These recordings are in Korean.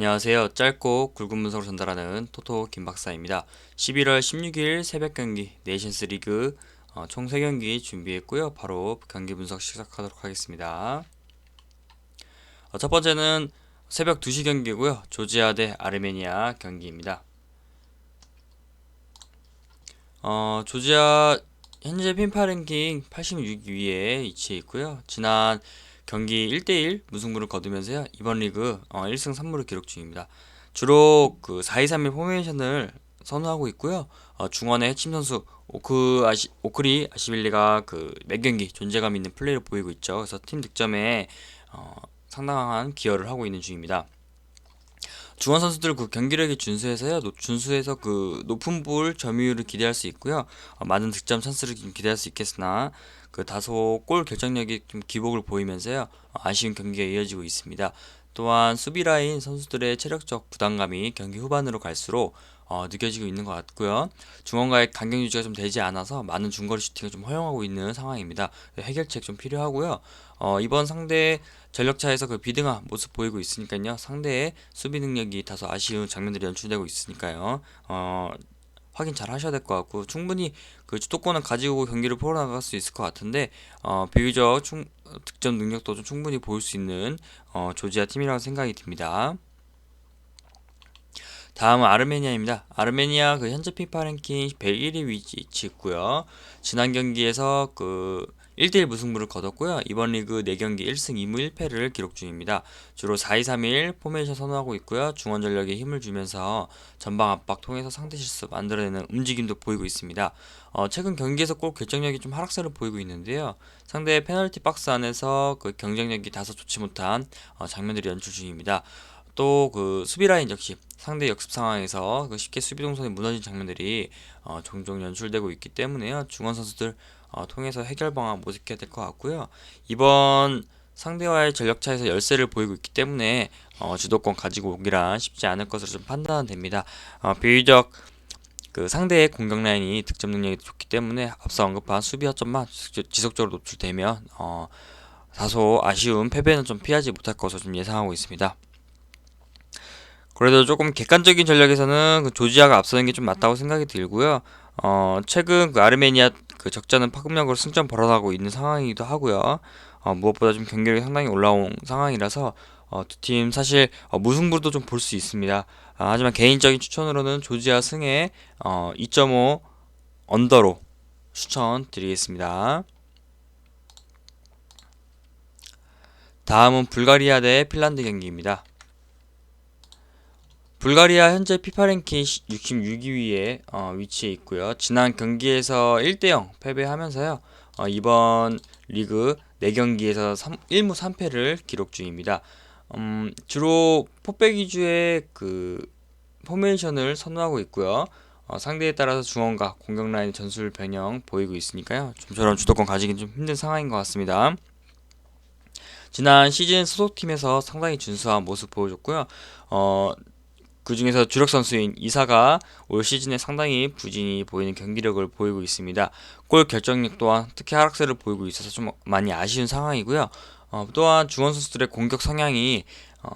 안녕하세요. 짧고 굵은 분석을 전달하는 토토 김박사입니다. 11월 16일 새벽 경기 네이션스 리그 어, 총 3경기 준비했고요. 바로 경기 분석 시작하도록 하겠습니다. 어, 첫 번째는 새벽 2시 경기고요. 조지아 대 아르메니아 경기입니다. 어, 조지아 현재 핀파 랭킹 86위에 위치해 있고요. 지난 경기 1대1 무승부를 거두면서요. 이번 리그 어, 1승 3무를 기록 중입니다. 주로 그 4-2-3-1 포메이션을 선호하고 있고요. 어, 중원의 핵심 선수 오크 아시, 오크리 아시빌리가 그매 경기 존재감 있는 플레이를 보이고 있죠. 그래서 팀 득점에 어, 상당한 기여를 하고 있는 중입니다. 중원 선수들 그 경기력에 준수해서요. 노- 준수해서 그 높은 볼 점유율을 기대할 수 있고요. 어, 많은 득점 찬스를 좀 기대할 수 있겠으나 그 다소 골 결정력이 좀 기복을 보이면서요. 어, 아쉬운 경기가 이어지고 있습니다. 또한 수비 라인 선수들의 체력적 부담감이 경기 후반으로 갈수록 어, 느껴지고 있는 것 같고요. 중원과의 간격 유지가 좀 되지 않아서 많은 중거리 슈팅을 좀 허용하고 있는 상황입니다. 해결책 좀 필요하고요. 어, 이번 상대 전력차에서 그 비등한 모습 보이고 있으니까요. 상대의 수비 능력이 다소 아쉬운 장면들이 연출되고 있으니까요. 어, 확인 잘 하셔야 될 것 같고 충분히 그 주도권을 가지고 경기를 풀어나갈 수 있을 것 같은데 어, 비교적 충, 득점 능력도 좀 충분히 보일 수 있는 어, 조지아 팀이라고 생각이 듭니다. 다음은 아르메니아입니다. 아르메니아 그 현재 피파 랭킹 101위 위치 있고요. 지난 경기에서 그 1대1 무승부를 거뒀고요. 이번 리그 4경기 1승 2무 1패를 기록 중입니다. 주로 4-2-3-1 포메이션 선호하고 있고요. 중원 전력에 힘을 주면서 전방 압박 통해서 상대 실수 만들어내는 움직임도 보이고 있습니다. 어, 최근 경기에서 꼭 결정력이 좀 하락세를 보이고 있는데요. 상대의 페널티 박스 안에서 그 경쟁력이 다소 좋지 못한 어, 장면들이 연출 중입니다. 또 그 수비 라인 역시 상대 역습 상황에서 그 쉽게 수비 동선이 무너진 장면들이 어, 종종 연출되고 있기 때문에요. 중원 선수들 어, 통해서 해결 방안 모색해야 될 것 같고요. 이번 상대와의 전력 차에서 열세를 보이고 있기 때문에 어, 주도권 가지고 오기란 쉽지 않을 것으로 좀 판단은 됩니다. 어, 비교적 그 상대의 공격 라인이 득점 능력이 좋기 때문에 앞서 언급한 수비 허점만 지속- 지속적으로 노출되면 어, 다소 아쉬운 패배는 좀 피하지 못할 것으로 좀 예상하고 있습니다. 그래도 조금 객관적인 전략에서는 그 조지아가 앞서는 게 좀 맞다고 생각이 들고요. 어, 최근 그 아르메니아 그 적자는 파급력으로 승점 벌어나고 있는 상황이기도 하고요. 어, 무엇보다 좀 경기력이 상당히 올라온 상황이라서 어, 두 팀 사실 어, 무승부도 좀 볼 수 있습니다. 아, 하지만 개인적인 추천으로는 조지아 승에 어, 2.5 언더로 추천드리겠습니다. 다음은 불가리아 대 핀란드 경기입니다. 불가리아 현재 피파 랭킹 66위에 어, 위치해 있고요. 지난 경기에서 1대0 패배하면서요. 어, 이번 리그 4경기에서 3, 1무 3패를 기록 중입니다. 음, 주로 포백 위주의 그 포메이션을 선호하고 있고요. 어, 상대에 따라서 중원과 공격 라인 전술 변형 보이고 있으니까요. 좀처럼 주도권 가지긴 좀 힘든 상황인 것 같습니다. 지난 시즌 소속팀에서 상당히 준수한 모습 보여줬고요. 어, 그 중에서 주력 선수인 이사가 올 시즌에 상당히 부진이 보이는 경기력을 보이고 있습니다. 골 결정력 또한 특히 하락세를 보이고 있어서 좀 많이 아쉬운 상황이고요. 어, 또한 중원 선수들의 공격 성향이 어,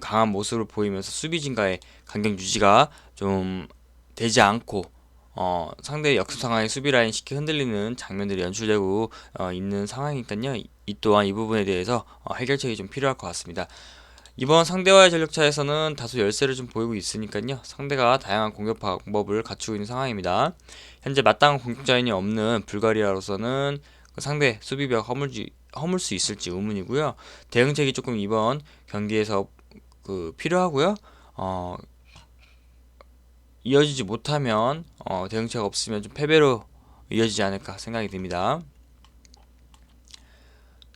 강한 모습을 보이면서 수비 진가의 간격 유지가 좀 되지 않고 어, 상대의 역습 상황에 수비 라인 쉽게 흔들리는 장면들이 연출되고 어, 있는 상황이니까요. 이, 이 또한 이 부분에 대해서 어, 해결책이 좀 필요할 것 같습니다. 이번 상대와의 전력차에서는 다소 열세를 좀 보이고 있으니까요. 상대가 다양한 공격 방법을 갖추고 있는 상황입니다. 현재 마땅한 공격자인이 없는 불가리아로서는 그 상대 수비벽 허물지, 허물 수 있을지 의문이고요. 대응책이 조금 이번 경기에서 그 필요하고요. 어, 이어지지 못하면 어, 대응책 없으면 좀 패배로 이어지지 않을까 생각이 듭니다.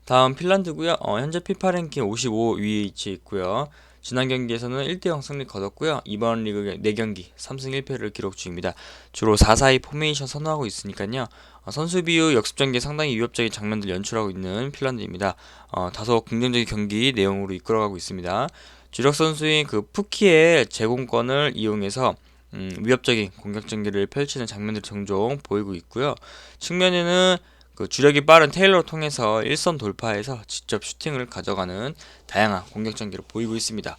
다음 핀란드고요. 어, 현재 피파 랭킹 55위에 위치해 있고요. 지난 경기에서는 1대0 승리 거뒀고요. 이번 리그 4경기 3승 1패를 기록 중입니다. 주로 4-4-2 포메이션 선호하고 있으니까요. 어, 선수 비유 역습 전개 상당히 위협적인 장면들 연출하고 있는 핀란드입니다. 어, 다소 긍정적인 경기 내용으로 이끌어가고 있습니다. 주력 선수인 그 푸키의 제공권을 이용해서 음, 위협적인 공격 전개를 펼치는 장면들 종종 보이고 있고요. 측면에는 그 주력이 빠른 테일러를 통해서 일선 돌파해서 직접 슈팅을 가져가는 다양한 공격 전개를 보이고 있습니다.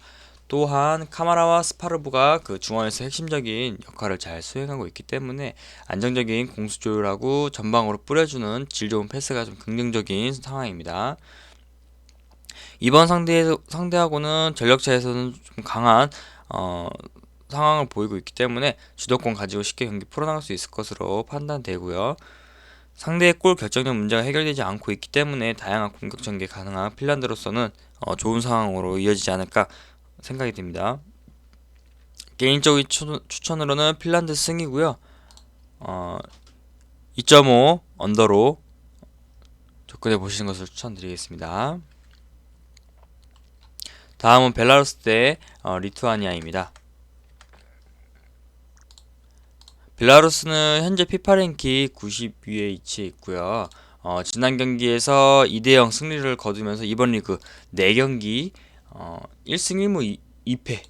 또한 카마라와 스파르브가 그 중원에서 핵심적인 역할을 잘 수행하고 있기 때문에 안정적인 공수 조율하고 전방으로 뿌려주는 질 좋은 패스가 좀 긍정적인 상황입니다. 이번 상대 상대하고는 전력차에서는 좀 강한 어, 상황을 보이고 있기 때문에 주도권 가지고 쉽게 경기 풀어나갈 수 있을 것으로 판단되고요. 상대의 골 결정력 문제가 해결되지 않고 있기 때문에 다양한 공격 전개 가능한 핀란드로서는 어, 좋은 상황으로 이어지지 않을까 생각이 듭니다. 개인적인 추, 추천으로는 핀란드 승이고요. 어, 2.5 언더로 접근해 보시는 것을 추천드리겠습니다. 다음은 벨라루스 대 어, 리투아니아입니다. 벨라루스는 현재 피파 랭킹 90위에 위치해 있고요. 어, 지난 경기에서 2대0 승리를 거두면서 이번 리그 4경기 어, 1승 1무 2, 패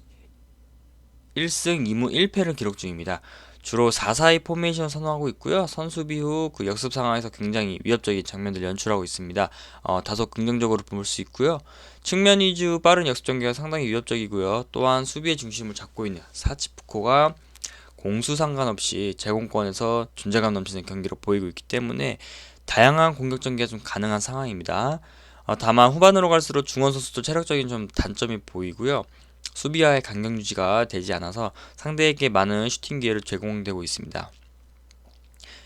1승 2무 1패를 기록 중입니다. 주로 4-4-2 포메이션을 선호하고 있고요. 선수비 후 그 역습 상황에서 굉장히 위협적인 장면들 연출하고 있습니다. 어, 다소 긍정적으로 볼 수 있고요. 측면 위주 빠른 역습 전개가 상당히 위협적이고요. 또한 수비의 중심을 잡고 있는 사치프코가 공수 상관없이 제공권에서 존재감 넘치는 경기로 보이고 있기 때문에 다양한 공격 전개가 좀 가능한 상황입니다. 어, 다만 후반으로 갈수록 중원 선수도 체력적인 좀 단점이 보이고요. 수비와의 간격 유지가 되지 않아서 상대에게 많은 슈팅 기회를 제공되고 있습니다.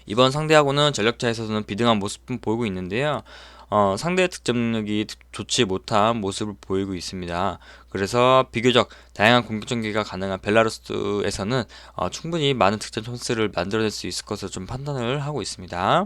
이번 상대하고는 전력차에서는 비등한 모습을 보이고 있는데요. 어, 상대의 득점 능력이 좋지 못한 모습을 보이고 있습니다. 그래서 비교적 다양한 공격 전개가 가능한 벨라루스에서는 어, 충분히 많은 득점 찬스를 만들어낼 수 있을 것으로 좀 판단을 하고 있습니다.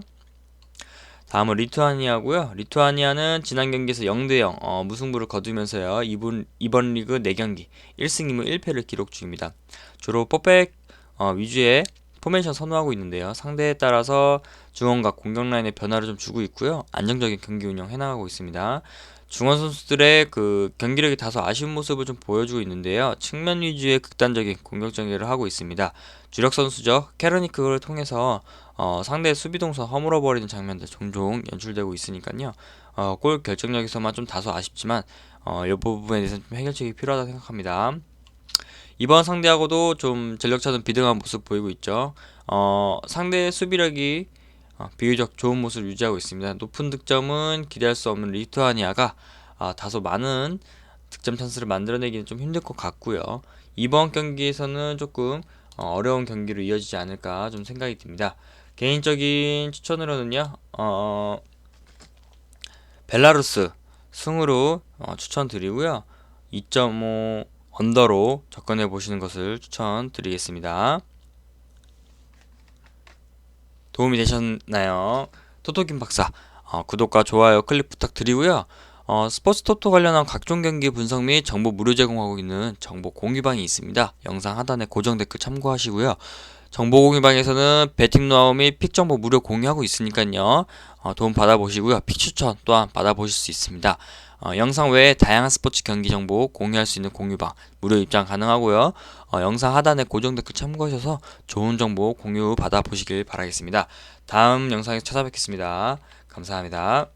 다음은 리투아니아고요. 리투아니아는 지난 경기에서 0대0 어, 무승부를 거두면서요. 이번, 이번 리그 4경기 1승 2무 1패를 기록 중입니다. 주로 포백 어, 위주의 포메이션 선호하고 있는데요. 상대에 따라서 중원과 공격 라인의 변화를 좀 주고 있고요. 안정적인 경기 운영 해나가고 있습니다. 중원 선수들의 그 경기력이 다소 아쉬운 모습을 좀 보여주고 있는데요. 측면 위주의 극단적인 공격 전개를 하고 있습니다. 주력 선수죠. 캐러니크를 통해서 어, 상대의 수비 동선 허물어 버리는 장면들 종종 연출되고 있으니까요. 어, 골 결정력에서만 좀 다소 아쉽지만 어, 이 부분에 대해서는 좀 해결책이 필요하다 생각합니다. 이번 상대하고도 좀 전력차는 비등한 모습 보이고 있죠. 어, 상대의 수비력이 어, 비교적 좋은 모습을 유지하고 있습니다. 높은 득점은 기대할 수 없는 리투아니아가 어, 다소 많은 득점 찬스를 만들어내기는 좀 힘들 것 같고요. 이번 경기에서는 조금 어, 어려운 경기로 이어지지 않을까 좀 생각이 듭니다. 개인적인 추천으로는요, 어, 벨라루스 승으로 어, 추천드리고요. 2.5 언더로 접근해 보시는 것을 추천드리겠습니다. 도움이 되셨나요? 토토김 박사 어, 구독과 좋아요 클릭 부탁드리고요. 어, 스포츠 토토 관련한 각종 경기 분석 및 정보 무료 제공하고 있는 정보 공유방이 있습니다. 영상 하단에 고정 댓글 참고하시고요. 정보 공유방에서는 배팅 노하우 및 픽 정보 무료 공유하고 있으니까요. 어, 도움 받아보시고요. 픽 추천 또한 받아보실 수 있습니다. 어, 영상 외에 다양한 스포츠 경기 정보 공유할 수 있는 공유방 무료 입장 가능하고요. 어, 영상 하단에 고정 댓글 참고하셔서 좋은 정보 공유 받아보시길 바라겠습니다. 다음 영상에서 찾아뵙겠습니다. 감사합니다.